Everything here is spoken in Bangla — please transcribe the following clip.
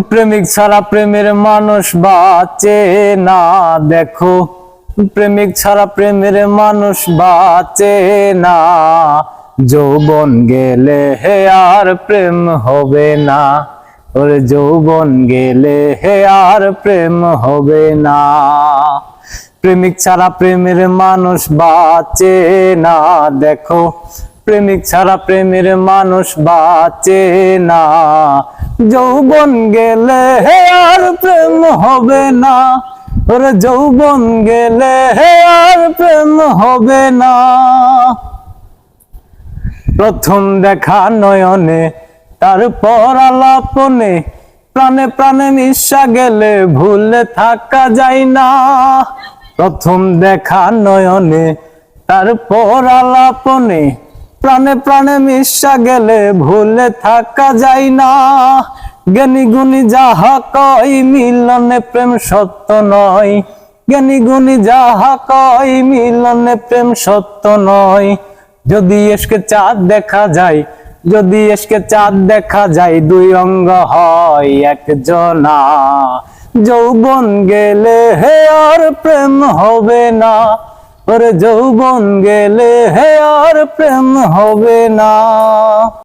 প্রেমিক ছাড়া প্রেমের মানুষ বাঁচে না, দেখো। প্রেমিক ছাড়া প্রেমের মানুষ বাঁচে না। যৌবন গেলে হে আর প্রেম হবে না। ওরে যৌবন গেলে হে আর প্রেম হবে না। প্রেমিক ছাড়া প্রেমের মানুষ বাঁচে না, দেখো। প্রেমিক ছাড়া প্রেমের মানুষ বাঁচে না। যৌবন গেলে হে আর প্রেম হবে না। ওরে যৌবন গেলে হে আর প্রেম হবে না। প্রথম দেখা নয়নে, তারপর আলাপনে, প্রাণে প্রাণে মিশা গেলে ভুলে থাকা যায় না। প্রথম দেখা নয়নে, তারপর আলাপনে প্রাণে প্রাণে মিশা গেলে ভুলে থাকা যায় না। জ্ঞানী গুণী যাহা কই মিলনে প্রেম সত্য নয়। জ্ঞানী গুণী যাহা কই মিলনে প্রেম সত্য নয়। যদি এসকে চাঁদ দেখা যায়, যদি এসকে চাঁদ দেখা যায়, দুই অঙ্গ হয় একজনা। যৌবন গেলে হে আর প্রেম হবে না। ওরে যৌবন গেলে হে আর প্রেম হবে না